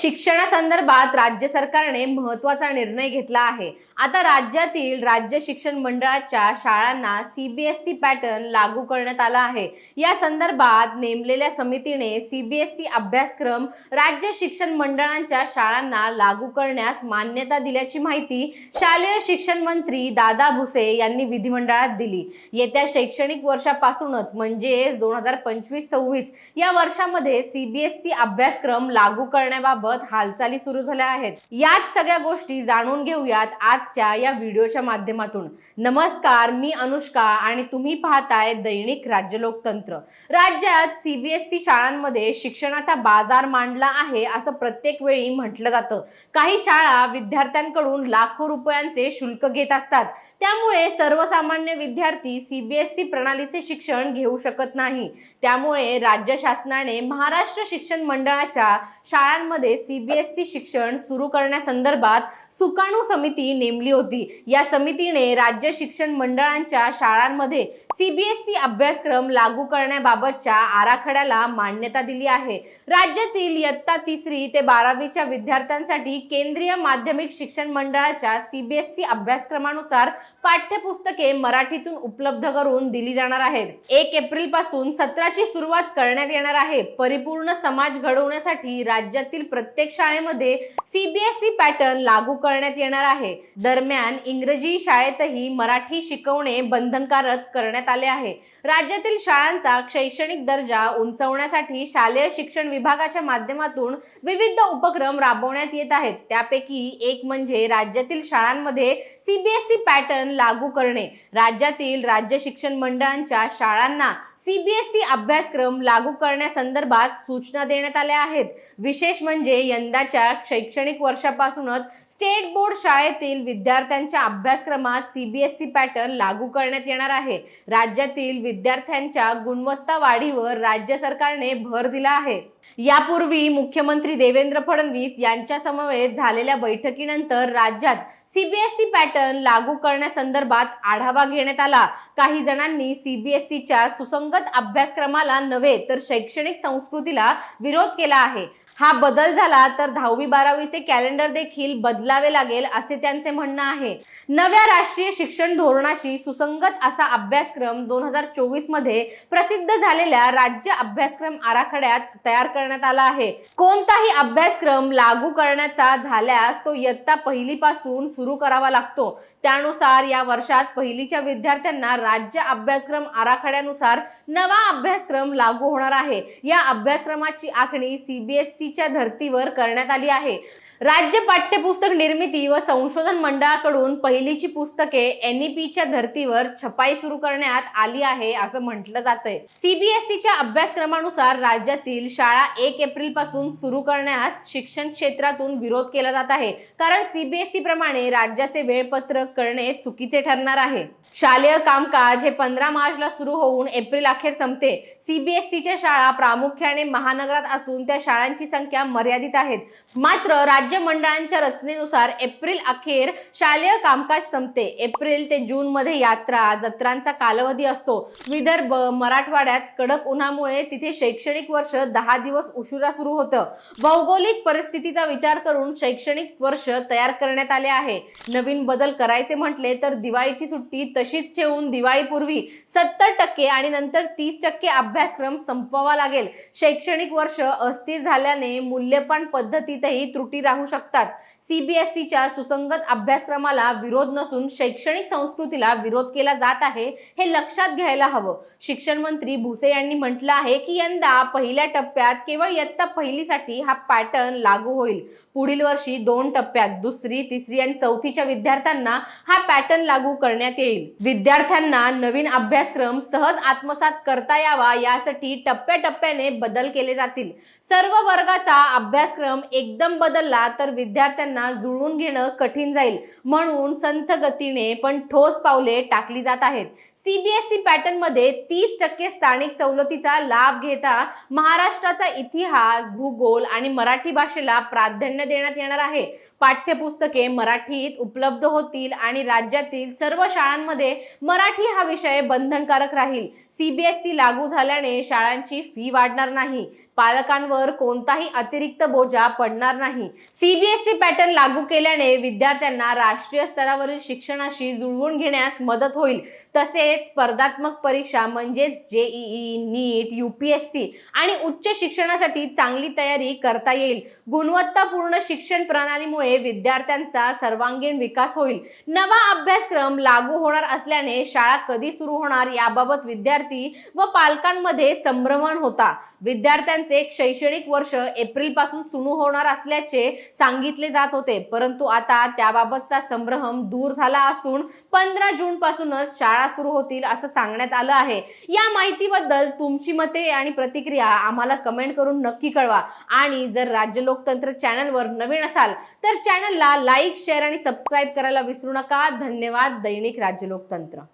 शिक्षणासंदर्भात राज्य सरकारने महत्त्वाचा निर्णय घेतला आहे. आता राज्यातील राज्य शिक्षण मंडळाच्या शाळांना सीबीएसई पॅटर्न लागू करण्यात आला आहे. या संदर्भात नेमलेल्या समितीने सीबीएसई अभ्यासक्रम राज्य शिक्षण मंडळांच्या शाळांना लागू करण्यास मान्यता दिल्याची माहिती शालेय शिक्षण मंत्री दादा भुसे यांनी विधिमंडळात दिली. येत्या शैक्षणिक वर्षापासूनच म्हणजेच दोन हजार पंचवीस सव्वीस या वर्षामध्ये सीबीएसई अभ्यासक्रम लागू करण्याबाबत हालचाली सुरू झाल्या आहेत. याच सगळ्या गोष्टी जाणून घेऊयात आजच्या या व्हिडिओच्या माध्यमातून. नमस्कार मी अनुष्का आणि तुम्ही पाहताय दैनिक राज्य लोकतंत्र. राज्यात सीबीएसई शाळांमध्ये शिक्षणाचा बाजार मांडला आहे असं प्रत्येक वेळी म्हटलं जातं. काही शाळा विद्यार्थ्यांकडून लाखो रुपयांचे शुल्क घेत असतात. त्यामुळे सर्वसामान्य विद्यार्थी सीबीएसई प्रणालीचे शिक्षण घेऊ शकत नाही. त्यामुळे राज्य शासनाने महाराष्ट्र शिक्षण मंडळाच्या शाळांमध्ये सीबीएसई शिक्षण सुरू करण्यासंदर्भात सुकाणू समिती नेमली होती. या समितीने राज्य शिक्षण मंडळांच्या शाळांमध्ये सीबीएसई अभ्यासक्रम लागू करण्याबाबतच्या आराखड्याला मान्यता दिली आहे. राज्यातील इयत्ता तिसरी ते बारावीच्या विद्यार्थ्यांसाठी केंद्रीय माध्यमिक शिक्षण मंडळाच्या सीबीएसई अभ्यासक्रमानुसार पाठ्यपुस्तके मराठीतून उपलब्ध करून दिली जाणार आहेत. एक एप्रिलपासून सत्राची सुरुवात करण्यात येणार आहे. परिपूर्ण समाज घडवण्यासाठी राज्यातील प्रत्येक शाळेमध्ये सीबीएसई पॅटर्न लागू करण्यात येणार आहे. दरम्यान इंग्रजी शाळेतही मराठी शिकवणे बंधनकारक करण्यात आले आहे. राज्यातील शाळांचा शैक्षणिक दर्जा उंचवण्यासाठी शालेय शिक्षण विभागाच्या माध्यमातून विविध उपक्रम राबवण्यात येत आहेत. त्यापैकी एक म्हणजे राज्यातील शाळांमध्ये सीबीएसई पॅटर्न लागू करणे. राज्यातील राज्य शिक्षण मंडळांच्या शाळांना सीबीएसई अभ्यासक्रम लागू करण्यासंदर्भात सूचना देण्यात आल्या आहेत. विशेष म्हणजे यंदाच्या शैक्षणिक वर्षापासूनच स्टेट बोर्ड शाळेतील विद्यार्थ्यांच्या अभ्यासक्रमात सीबीएसई पॅटर्न लागू करण्यात येणार आहे. राज्यातील विद्यार्थ्यांच्या गुणवत्ता वाढीवर राज्य सरकारने भर दिला आहे. यापूर्वी मुख्यमंत्री देवेंद्र फडणवीस यांच्या समवेत झालेल्या बैठकीनंतर राज्यात सीबीएसई पॅटर्न लागू करण्यासंदर्भात आढावा घेण्यात आला. काही जणांनी सीबीएसईच्या सुसंगत अभ्यासक्रमाला नव्हे तर शैक्षणिक संस्कृतीला विरोध केला आहे. हा बदल झाला तर दहावी बारावीचे कॅलेंडर देखील बदलावे लागेल असे त्यांचे म्हणणं आहे. नव्या राष्ट्रीय शिक्षण धोरणाशी सुसंगत असा अभ्यासक्रम दोन हजार चोवीसमध्ये प्रसिद्ध झालेल्या राज्य अभ्यासक्रम आराखड्यात तयार करण्यात आला आहे. कोणताही अभ्यासक्रम लागू करण्याचा झाल्यास तो इयत्ता पहिली पासून सुरू करावा लागतो. त्यानुसार या वर्षात पहिलीच्या विद्यार्थ्यांना राज्य अभ्यासक्रम आराखड्यानुसार नवा अभ्यासक्रम लागू होणार आहे. या अभ्यासक्रमाची आखणी सीबीएसईच्या धर्तीवर करण्यात आली आहे. राज्य पाठ्यपुस्तक निर्मिती व संशोधन मंडळाकडून पहिलीची पुस्तके एनईपीच्या धर्तीवर छपाई सुरू करण्यात आली आहे असं म्हटलं जातंय. सीबीएसईच्या अभ्यासक्रमानुसार राज्यातील शाळा एक एप्रिलपासून सुरू करण्यास शिक्षण क्षेत्रातून विरोध केला जात आहे. कारण सीबीएसई प्रमाणे राज्याचे वेळपत्रक करणे चुकीचे ठरणार आहे. शालेय कामकाज हे पंधरा मार्चला सुरू होऊन एप्रिल अखेर संपते. सीबीएसईच्या शाळा प्रामुख्याने महानगरात असून त्या शाळांची संख्या मर्यादित आहेत. मात्र राज्य मंडळांच्या रचनेनुसार एप्रिल अखेर शालेय कामकाज संपते. एप्रिल ते जून मध्ये यात्रा जत्रांचा कालावधी असतो. विदर्भ मराठवाड्यात कडक उन्हामुळे तिथे शैक्षणिक वर्ष दहा दिवस उशिरा सुरू होतं. भौगोलिक परिस्थितीचा विचार करून शैक्षणिक वर्ष तयार करण्यात आले आहे. नवीन बदल करायचे म्हटले तर दिवाळीची सुट्टी तशीच ठेवून दिवाळीपूर्वी सत्तर टक्के आणि नंतर तीस टक्के अभ्यासक्रम संपवावा लागेल. शैक्षणिक वर्ष अस्थिर झाल्याने मूल्यपान पद्धतीतही त्रुटी राहू शकतात. सीबीएसईच्या सुसंगत अभ्यासक्रमाला विरोध नसून शैक्षणिक संस्कृतीला विरोध केला जात आहे हे लक्षात घ्यायला हवं. शिक्षण मंत्री भुसे यांनी म्हटलं आहे की यंदा पहिल्या टप्प्यात केवळ इयत्ता पहिलीसाठी हा पॅटर्न लागू होईल. पुढील वर्षी दोन टप्प्यात दुसरी तिसरी आणि चौथीच्या विद्यार्थ्यांना हा पॅटर्न लागू करण्यात येईल. विद्यार्थ्यांना नवीन अभ्यासक्रम सहज आत्मसात करता यावा यासाठी टप्प्याटप्प्याने बदल केले जातील. सर्व वर्गाचा अभ्यासक्रम एकदम बदलला तर विद्यार्थ्यांना जुळवून घेणं कठीण जाईल. म्हणून संथ गतीने पण ठोस पावले टाकली जात आहेत. सीबीएसई पॅटर्नमध्ये तीस टक्के स्थानिक सवलतीचा लाभ घेता महाराष्ट्राचा इतिहास भूगोल आणि मराठी भाषेला प्राधान्य देण्यात येणार आहे. पाठ्यपुस्तके मराठीत उपलब्ध होतील आणि राज्यातील सर्व शाळांमध्ये मराठी हा विषय बंधनकारक राहील. सीबीएसई लागू झाल्याने शाळांची फी वाढणार नाही. पालकांवर कोणताही अतिरिक्त बोजा पडणार नाही. सीबीएसई पॅटर्न लागू केल्याने विद्यार्थ्यांना राष्ट्रीय स्तरावरील शिक्षणाशी जुळवून घेण्यास मदत होईल. तसेच स्पर्धात्मक परीक्षा म्हणजेच जेईई नीट युपीएससी आणि उच्च शिक्षणासाठी चांगली तयारी करता येईल. गुणवत्तापूर्ण शिक्षण प्रणालीमुळे विद्यार्थ्यांचा सर्वांगीण विकास होईल. नवा अभ्यासक्रम लागू होणार असल्याने शाळा कधी सुरू होणार याबाबत विद्यार्थी व पालकांमध्ये संभ्रमण होता. विद्यार्थ्यांचे शैक्षणिक वर्ष एप्रिलपासून सुरू होणार असल्याचे सांगितले जात होते. परंतु आता त्याबाबतचा संभ्रम दूर झाला असून पंधरा जून पासूनच शाळा सुरू होतील असं सांगण्यात आलं आहे. या माहितीबद्दल तुमची मते आणि प्रतिक्रिया आम्हाला कमेंट करून नक्की कळवा. आणि जर राज्य लोकतंत्र चॅनलवर नवीन असाल तर चॅनलला लाईक शेअर आणि सबस्क्राईब करायला विसरू नका. धन्यवाद. दैनिक राज्य लोकतंत्र.